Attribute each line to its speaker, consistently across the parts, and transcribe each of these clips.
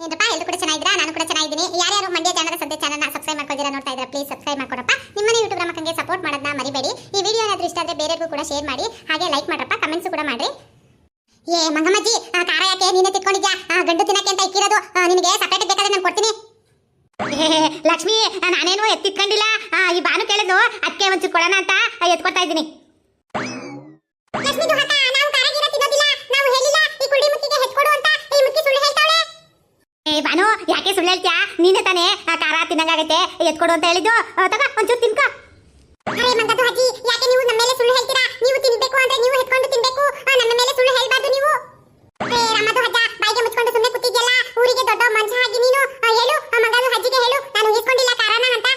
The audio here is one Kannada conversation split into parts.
Speaker 1: ಏನಪ್ಪ ಎಲ್ಲರೂ ಕೂಡ ಚೆನ್ನಾಗಿದ್ದೀರಾ? ನಾನು ಕೂಡ ಚೆನ್ನಾಗಿದ್ದೀನಿ. ಯಾರ್ಯಾರು ಮಂಡ್ಯ ಜನರ ಸದ್ಯ ಚಾನಲ್ನ ಸಬ್ಸ್ಕ್ರೈಬ್ ಮಾಡ್ಕೊಂಡಿರಾ ನೋಡ್ತಾ ಇದ್ದೀರಾ ಪ್ಲೀಸ್ ಸಬ್ಸ್ಕ್ರೈಬ್ ಮಾಡ್ಕೊಡಪ್ಪ. ನಿಮ್ಮನೆ ಯೂಟ್ಯೂಬ್ ನಮ್ಮಕ್ಕಂಗೆ ಸಪೋರ್ಟ್ ಮಾಡೋದನ್ನ ಮರಿಬೇಡಿ. ಈ ವಿಡಿಯೋ ಏನಾದರೂ ಇಷ್ಟ ಆದರೆ ಬೇರೆಗೂ ಕೂಡ ಶೇರ್ ಮಾಡಿ, ಹಾಗೆ ಲೈಕ್ ಮಾಡ್ರಪ್ಪ ಕಮೆಂಟ್ಸ್ ಕೂಡ ಮಾಡಿ ಏ, ಮಂಗಮ್ಮಜ್ಜಿ ಖಾರ ಯಾಕೆ ನೀನೇ ತಿಟ್ಕೊಂಡಿದ್ಯಾ ಆ, ಗಂಡು ತಿನ್ನಕ್ಕೆ ಅಂತ ಇಕ್ಕಿರೋದು ನಿನಗೆ ಸಪರೇಟ್ ಬೇಕಾದ್ರೆ ನಾನು ಕೊಡ್ತೀನಿ. ಲಕ್ಷ್ಮಿ ನಾನೇನು ಎತ್ತಿಟ್ಕೊಂಡಿಲ್ಲ? ಈ ಬಾನು ಕೇಳಿದ್ನು ಅದಕ್ಕೆ ಒಂಚೂರು ಕೊಡೋಣ ಅಂತ ಎತ್ಕೊಡ್ತಾ ಇದ್ದೀನಿ ಲಕ್ಷ್ಮಿ ದುಹತ ನಾವು ಖಾರ ಗೀರ ತಿನ್ನೋದಿಲ್ಲ ನಾವು ಹೇಳಿಲ್ಲ ಈ ಕುಡಿ ಮುಕ್ಕಿಗೆ ಹೆಚ್ಕೊಡು ಅಂತ ಈ ಮುಕ್ಕಿ ಸುಳ್ಳು ಹೇಳ್ತಾಳೆ ಏ ಬಾನು ಯಾಕೆ ಸುಳ್ಳು ಹೇಳ್ತ್ಯಾ? ನೀನೇ ತಾನೇ ಆ ಖಾರ ತಿನ್ನಂಗಾಗೈತೆ ಎತ್ಕೊಡು ಅಂತ ಹೇಳಿದ್ದು. ತಗ ಒಂಚೂರು ತಿನ್ಕ. ಅರೆ ಮಂಗದು ಅಜ್ಜಿ ಯಾಕೆ ನೀವು ನಮ್ಮ ಮೇಲೆ ಸುಳ್ಳು ಹೇಳ್ತೀರಾ? ನೀವು ತಿನ್ಬೇಕು ಅಂದ್ರೆ ನೀವು ಹೆತ್ಕೊಂಡು ತಿನ್ಬೇಕು. ನಮ್ಮ ಮೇಲೆ ಸುಳ್ಳು ಹೇಳ್ಬಾರ್ದು ನೀವು. ಏ ರಮದು ಅಜ್ಜ ಬಾಯಿಗೆ ಮುಚ್ಕೊಂಡು ಸುಮ್ಮನೆ ಕೂತಿದ್ಯಲ್ಲ? ಊರಿಗೆ ದೊಡ್ಡ ಮಂಚ ನೀನು. ಹೇಳು ಆ ಮಂಗದು ಅಜ್ಜಿಗೆ ಹೇಳು. ನಾನು ಇಸ್ಕೊಂಡಿಲ್ಲ ಅಂತ.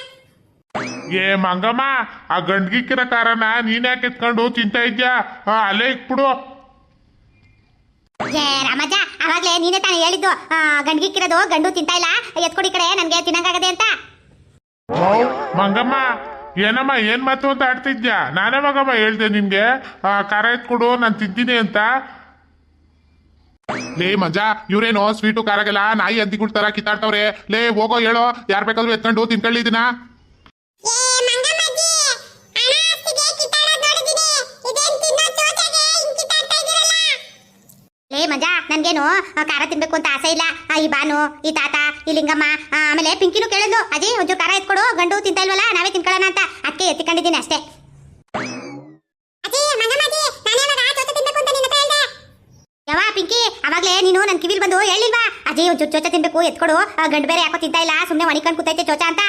Speaker 2: ಏ ಮಂಗಮ್ಮ ಆ ಗಂಡ್ಗಿಕ್ಕಿರ ಕಾರಣ ನೀನ್ ಯಾಕೆ ಎತ್ಕೊಂಡು ತಿಂತಾ ಇದ್ಯಾ? ಅಲ್ಲೇ ಇಕ್ಬಿಡು
Speaker 1: ಏ ರಾಮಜ್ಜ ಅವಾಗ್ಲೇ ನೀನೇ ತಾನೇ ಹೇಳಿದ್ದು ಗಂಡ್ಗಿಕ್ಕಿರೋದು ಗಂಡು ತಿಂತಾ ಇಲ್ಲ ಎತ್ಕೊಡಿ ಕಡೆ ನನ್ಗೆ ತಿನ್ನಂಗಾಗದೆ ಅಂತ.
Speaker 2: ಮಂಗಮ್ಮ ಏನಮ್ಮ ಏನ್ ಮಾತು ಅಂತ ಆಡ್ತಿದ್ಯಾ? ನಾನೇ ಮಗಮ್ಮ ಹೇಳ್ದೆ ನಿನ್ಗೆ ಆ, ಖಾರ ಎತ್ಕೊಡು ನಾನು ತಿಂತೀನಿ ಅಂತ. ಲೇ ಮಜಾ ಇವ್ರೇನೋ ಸ್ವೀಟು ಕಾರಾಗಲ್ಲ ನಾಯಿ ಹಂದಿಗಳ ತರ ಕಿತ್ತಾಡ್ತವ್ರೆ? ಲೇ ಹೋಗೋ ಹೇಳೋ ಯಾರ್ ಬೇಕಾದ್ರೂ ಎತ್ಕೊಂಡು ತಿನ್ಕೊಳ್ಳಿ ಇದನ್ನ
Speaker 1: ಲೇ ಮಜಾ ನನ್ಗೇನು ಖಾರ ತಿನ್ಬೇಕು ಅಂತ ಆಸೆ ಇಲ್ಲ? ಈ ಬಾನು ಈ ತಾತ ಈ ಲಿಂಗಮ್ಮ ಆಮೇಲೆ ಪಿಂಕಿನೂ ಕೇಳಿದ್ಲು. ಅಜಿ ಒಂಚೂರು ಖಾರ ಎತ್ಕೊಡು ಗಂಡು ತಿಂತಾ ಇಲ್ವಲ್ಲ ನಾವೇ ತಿನ್ಕೊಳ್ಳೋಣ ಅಂತ. ಅದಕ್ಕೆ ಎತ್ತಿಕೊಂಡಿದ್ದೀನಿ ಅಷ್ಟೇ. ಯಾವ ಪಿಂಕಿ ಅವಾಗ್ಲೇ ನೀನು ನನ್ ಕಿವಿಲ್ ಬಂದು ಹೇಳಿಲ್ವಾ? ಅಜಿ ಒಂಚೂರು ಚೋಚ ತಿನ್ಬೇಕು ಎತ್ಕೊಡು. ಗಂಡು ಬೇರೆ ಯಾಕೋ ತಿಂತಾ ಇಲ್ಲ ಸುಮ್ಮನೆ ಒಣಿಕೊಂಡು ಕೂತೈತೆ ಚೋಚ ಅಂತ.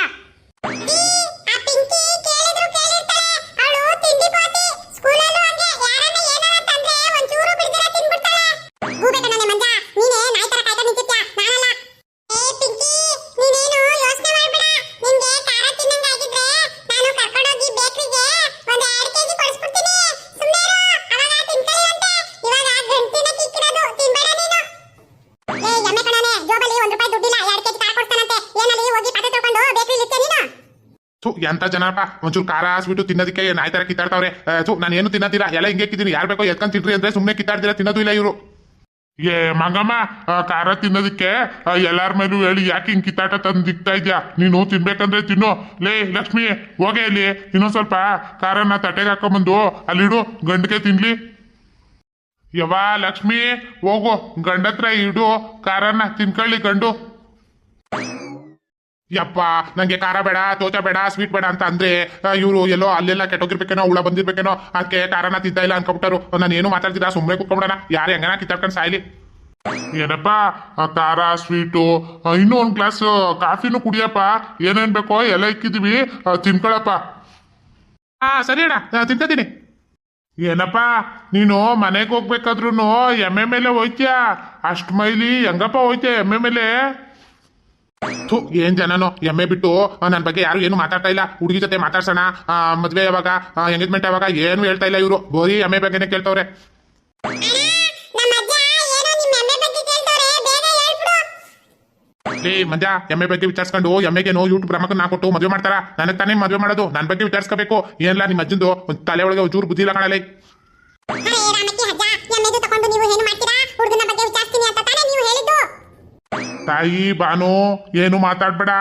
Speaker 2: ಥು, ಎಂತ ಜನಪ್ಪ ಒಂಚೂರು ಖಾರ ಹಾಸ್ಬಿಟ್ಟು ತಿನ್ನೋದಕ್ಕೆ ನಾಯಿ ತರ ಕಿತ್ತಾಡ್ತಾವ್ರೆ. ಥೂ, ನಾನು ಏನು ತಿನ್ನತ್ತಿಲ್ಲ ಎಲ್ಲ ಹಿಂಗೆ ಕಿದ್ದೀನಿ ಯಾರು ಬೇಕೋ ಎತ್ಕೊಂಡ್ ತಿನ್ರಿ ಅಂದ್ರೆ ಸುಮ್ಮನೆ ಕಿತ್ತಾಡ್ದಿರ, ತಿನ್ನೋದು ಇಲ್ಲ ಇವರು. ಏ, ಮಂಗಮ್ಮ ಖಾರ ತಿನ್ನೋದಕ್ಕೆ ಎಲ್ಲಾರ ಮೇಲೂ ಹೇಳಿ ಯಾಕೆ ಹಿಂಗ್ ಕಿತ್ತಾಟ ತಂದು ದಿಗ್ತಾ ಇದ್ಯಾ? ನೀನು ತಿನ್ಬೇಕಂದ್ರೆ ತಿನ್ನು. ಲೇ, ಲಕ್ಷ್ಮಿ, ಹೋಗೆ ಇಲ್ಲಿ. ಇನ್ನೊಂದ್ ಸ್ವಲ್ಪ ಖಾರನ ತಟ್ಟೆಗೆ ಹಾಕೊಂಬಂದು, ಅಲ್ಲಿಡು ಗಂಡಕ್ಕೆ ತಿನ್ಲಿ. ಯವ್ವ, ಲಕ್ಷ್ಮಿ, ಹೋಗು. ಗಂಡತ್ರ ಇಡು ಖಾರನ ತಿನ್ಕೊಳ್ಳಿ ಗಂಡು. ಯಪ್ಪ, ನಂಗೆ ಖಾರ ಬೇಡ, ತೋಚ ಬೇಡ ಸ್ವೀಟ್ ಬೇಡ ಅಂತ ಅಂದ್ರೆ ಇವರು ಎಲ್ಲೋ ಅಲ್ಲೆಲ್ಲ ಕೆಟ್ಟೋಗಿರ್ಬೇಕೇನೋ ಹುಳ ಬಂದಿರ್ಬೇಕೇನೋ, ಅದಕ್ಕೆ ಖಾರನ ತಿಂತಾ ಇಲ್ಲ ಅನ್ಕೊಬಿಟ್ಟರು ನಾನು ಏನು ಮಾತಾಡ್ತಿದ್ದ ಸುಮ್ಮನೆ ಕುತ್ಕೊಂಡಣ ಯಾರು ಹೆಂಗನ ಕಿತ್ತಾಡ್ಕೊಂಡು ಸಾಯ್ಲಿ. ಏನಪ್ಪ ಖಾರ ಸ್ವೀಟು ಇನ್ನೂ ಒಂದು ಗ್ಲಾಸ್ ಕಾಫಿನೂ ಕುಡಿಯಪ್ಪ. ಏನೇನ್ ಬೇಕೋ ಎಲ್ಲ ಇಕ್ಕಿದೀವಿ. ತಿನ್ಕೊಳಪ್ಪ. ಹಾ ಸರಿ ಅಣ್ಣ ತಿನ್ಕೋತೀನಿ ಏನಪ್ಪ, ನೀನು ಮನೆಗೆ ಹೋಗ್ಬೇಕಾದ್ರೂ ಎಮ್ಮೆ ಮೇಲೆ ಹೋಯ್ತ್ಯಾ? ಅಷ್ಟ್ ಮೈಲಿ ಹೆಂಗಪ್ಪ ಹೋಯ್ತ್ಯಾ ಎಮ್ಮೆ ಮೇಲೆ? ಥು, ಏನ್ ಜನನೋ, ಎಮ್ಮೆ ಬಿಟ್ಟು ನನ್ನ ಬಗ್ಗೆ ಯಾರು ಏನು ಮಾತಾಡ್ತಾ ಇಲ್ಲ. ಹುಡುಗಿ ಜೊತೆ ಮಾತಾಡ್ಸೋಣ. ಮದ್ವೆ ಯಾವಾಗ ಎಂಗೇಜ್ಮೆಂಟ್ ಯಾವಾಗ, ಏನು ಹೇಳ್ತಾ ಇಲ್ಲ ಇವರು. ಬೋರಿ ಎಮ್ಮೆ ಬಗ್ಗೆನೇ ಕೇಳ್ತವ್ರೆ. ಲೇ ಮಂಜ ಎಮ್ಮೆ ಬಗ್ಗೆ ವಿಚಾರಿಸ್ಕೊಂಡು ಎಮ್ಮೆಗೆ ನೋ ಯೂಟ್ಯೂಬ್ ನಾ ಕೊಟ್ಟು ಮದುವೆ ಮಾಡ್ತಾರ? ನನಗೆ ತಾನೇ ಮದುವೆ ಮಾಡೋದು. ನನ್ನ ಬಗ್ಗೆ ವಿಚಾರಿಸ್ಕೋಬೇಕು. ಏನಿಲ್ಲ ನಿಮ್ಮ ಅಜ್ಜಂದು ತಲೆ ಒಳಗೆ ಒಂಚೂರು ಬುದ್ಧಿ ಇಲ್ಲ ಕಾಣಲೇ. ತಾಯಿ ಬಾನು ಏನು ಮಾತಾಡ್ಬೇಡ.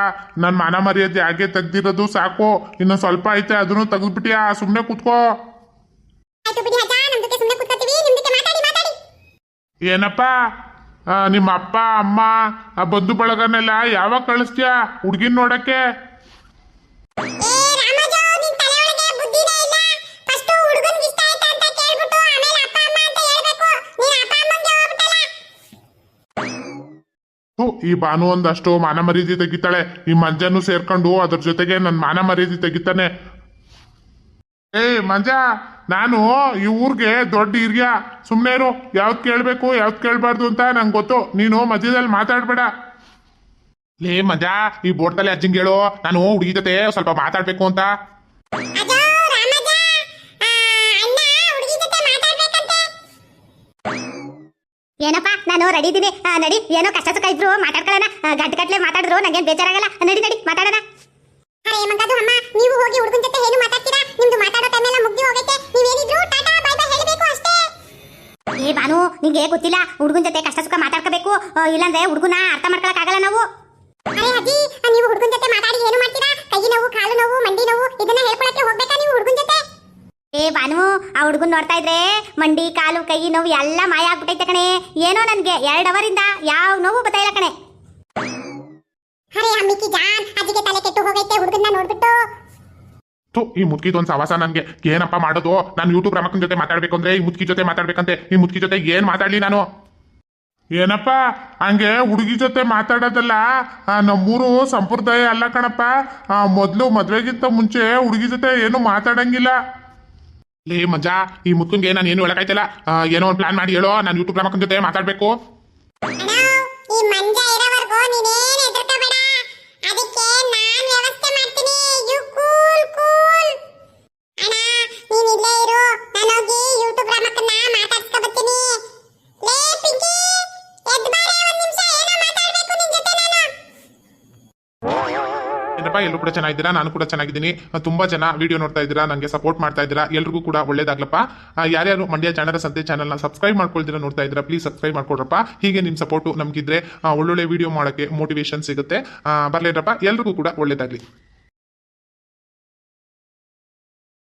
Speaker 2: ನನ್ನ ಮಾನ ಮರ್ಯಾದೆ ಹಾಗೆ ತೆಗ್ದಿರೋದು ಸಾಕು. ಇನ್ನು ಸ್ವಲ್ಪ ಐತೆ ಅದನ್ನು ತೆಗೆದ್ಬಿಟ್ಟಿಯಾ ಸುಮ್ಮನೆ ಕೂತ್ಕೋ. ಏನಪ್ಪ? ನಿಮ್ಮ ಅಪ್ಪ ಅಮ್ಮ ಆ ಬಂಧು ಬಳಗನೆಲ್ಲ ಯಾವಾಗ ಕಳಿಸ್ತೀಯಾ ಹುಡ್ಗಿನ್ ನೋಡಕ್ಕೆ? ಈ ಭಾನು ಒಂದಷ್ಟು ಮಾನ ಮರ್ಯಾದೆ ತೆಗಿತಾಳೆ. ಈ ಮಂಜನು ಸೇರ್ಕೊಂಡು ಅದ್ರ ಜೊತೆಗೆ ನನ್ನ ಮಾನ ಮರ್ಯಾದೆ ತೆಗಿತಾನೆ. ಏಯ್ ಮಂಜ, ನಾನು ಈ ಊರಿಗೆ ದೊಡ್ಡ ಹಿರಿಯ. ಸುಮ್ಮನೆ ಇರು, ಯಾವ್ದು ಕೇಳಬೇಕು, ಯಾವ್ದು ಕೇಳಬಾರ್ದು ಅಂತ ನಂಗೆ ಗೊತ್ತು. ನೀನು ಮಧ್ಯದಲ್ಲಿ ಮಾತಾಡ್ಬೇಡ. ಲೇ, ಮಜಾ, ಈ ಬೋಟಲ್ಲಿ ಅಜ್ಜಿಂಗ್ ಹೇಳು. ನಾನು ಹುಡುಗಿ ಜೊತೆ ಸ್ವಲ್ಪ ಮಾತಾಡ್ಬೇಕು ಅಂತ.
Speaker 1: ಏನಪ್ಪ ನಾನು ರೆಡಿ ಇದ್ದೀನಿ. ನಡಿ ಏನೋ ಕಷ್ಟ ಸುಖ ಇದ್ರು ಮಾತಾಡ್ಕೊಳ್ಳೋಣ. ಗಂಟೆ ಮಾತಾಡಿದ್ರು ನಂಗೇನ್ ಬೇಜಾರಾಗಲ್ಲ. ನಡಿ ನಡಿ ಮಾತಾಡೋಣ. ಅರೆ ಮಂಗದು ಅಮ್ಮ ನೀವು ಹೋಗಿ ಹುಡುಗನ ಜೊತೆ ಏನು ಮಾತಾಡ್ತೀರಾ? ನಿಮ್ದು ಮಾತಾಡೋ ಟೈಮ್ ಎಲ್ಲ ಮುಗ್ದಿ ಹೋಗೈತೆ. ನೀವೇನಿದ್ರು ಟಾಟಾ ಬೈ ಬೈ ಹೇಳಬೇಕು ಅಷ್ಟೇ.
Speaker 3: ಏ ಬಾನು ನಿಂಗೆ ಗೊತ್ತಿಲ್ಲ ಹುಡುಗನ ಜೊತೆ ಕಷ್ಟ ಸುಖ ಮಾತಾಡ್ಕೋಬೇಕು. ಇಲ್ಲಾಂದ್ರೆ ಹುಡುಗನ ಅರ್ಥ ಮಾಡ್ಕೊಳಕ್ಕಾಗಲ್ಲ ನಾವು.
Speaker 1: ಅರೆ ಅಜ್ಜಿ ನೀವು ಹುಡುಗನ ಜೊತೆ
Speaker 3: ಬಾನು ಆ ಹುಡುಗನ್ ನೋಡ್ತಾ ಇದ್ರೆ ಮಂಡಿ ಕಾಲು ಕೈ ನೋವು ಎಲ್ಲ ಮಾಯ ಆಗ್ಬಿಟ್ಟೈತೆ ಕಣೆ. ಏನೋ ನನ್ಗೆ ಎರಡ್ ಅವರಿಂದ ಯಾವ ನೋವು ಬತ್ತಾ ಇಲ್ಲ ಕಣೆ.
Speaker 1: ಅರೆ ಅಮ್ಮಿಕಿ ಜಾನ್ ಅಜ್ಜಿಗೆ ತಲೆ ಕೆಟ್ಟು ಹೋಗೈತೆ ಹುಡುಗನ್ನ ನೋಡ್ಬಿಟ್ಟು.
Speaker 2: ಥು ಈ ಮುದ್ಕಿದೊಂದು ಸವಾಸ ನನಗೆ. ಏನಪ್ಪ ಮಾಡೋದು? ನಾನು ಯೂಟ್ಯೂಬ್ ರಮಕನ್ ಜೊತೆ ಮಾತಾಡ್ಬೇಕು ಅಂದ್ರೆ ಈ ಮುದ್ಕಿ ಜೊತೆ ಮಾತಾಡ್ಬೇಕಂತೆ. ಈ ಮುದ್ಕಿ ಜೊತೆ ಏನ್ ಮಾತಾಡ್ಲಿ ನಾನು? ಏನಪ್ಪ? ಹಂಗೆ ಹುಡುಗಿ ಜೊತೆ ಮಾತಾಡೋದಲ್ಲ. ನಮ್ಮೂರು ಸಂಪ್ರದಾಯ ಅಲ್ಲ ಕಣಪ್ಪ. ಮೊದ್ಲು ಮದ್ವೆಗಿಂತ ಮುಂಚೆ ಹುಡುಗಿ ಜೊತೆ ಏನು ಮಾತಾಡಂಗಿಲ್ಲ. ಲೇ ಮಜಾ ಈ ಮುತ್ತುಂಗೆ ನಾನು ಏನು ಹೇಳಕ್ಕಾಯ್ತಲ್ಲ. ಆ, ಏನೋ ಒಂದು ಪ್ಲಾನ್ ಮಾಡಿ ಹೇಳೋ ನಾನು ಯೂಟ್ಯೂಬ್ ರಮಕ್ಕನ ಜೊತೆ ಮಾತಾಡ್ಬೇಕು.
Speaker 1: ಈ ಮಂಜ ಇರೋವರೆಗೂ ನೀನೇನ್ ಹೆದರ್ಕೋಬೇಡ ಅದಕ್ಕೆ ನಾನ್ ವ್ಯವಸ್ಥೆ ಮಾಡ್ತೀನಿ ಯು ಕೂಲ್ ಕೂಲ್ ಅಣ್ಣ ನೀನ್ ಇಲ್ಲೇ ಇರು ನಾನು ಹೋಗಿ ಯೂಟ್ಯೂಬ್ ರಮಕ್ಕನ್ನ ಮಾತಾಡ್ಸ್ಕೊ ಬರ್ತೀನಿ ಲೇ ಪಿಂಕಿ ಎದ್ದು ಬಾರೆ ಒಂದ್ ನಿಮಿಷ ಏನೋ ಮಾತಾಡ್ಬೇಕು ನಿನ್ ಜೊತೆ ನಾನು
Speaker 2: ಏನಪ್ಪ ಎಲ್ಲರೂ ಕೂಡ ಚೆನ್ನಾಗಿದ್ದೀರಾ? ನಾನು ಕೂಡ ಚೆನ್ನಾಗಿದ್ದೀನಿ. ತುಂಬಾ ಜನ ವಿಡಿಯೋ ನೋಡ್ತಾ ಇದ್ದೀರಾ? ನನಗೆ ಸಪೋರ್ಟ್ ಮಾಡ್ತಾ ಇದ್ದೀರಾ? ಎಲ್ರಿಗೂ ಕೂಡ ಒಳ್ಳೇದಾಗ್ಲಪ್ಪ. ಯಾರ್ಯಾರು ಮಂಡ್ಯ ಜನರ ಸಂತೆ ಚಾನಲ್ನ ಸಬ್ಸ್ಕ್ರೈಬ್ ಮಾಡ್ಕೊಳ್ತೀರಾ ನೋಡ್ತಾ ಇದ್ದೀರಾ? ಪ್ಲೀಸ್ ಸಬ್ಸ್ಕ್ರೈಬ್ ಮಾಡ್ಕೊಡ್ರಪ್ಪ. ಹೀಗೆ ನಿಮ್ಮ ಸಪೋರ್ಟು ನಮಗಿದ್ರೆ ಒಳ್ಳೊಳ್ಳೆ ವಿಡಿಯೋ ಮಾಡೋಕ್ಕೆ ಮೋಟಿವೇಶನ್ ಸಿಗುತ್ತೆ. ಬರ್ಲೇರಪ್ಪ. ಎಲ್ರಿಗೂ ಕೂಡ ಒಳ್ಳೇದಾಗ್ಲಿ.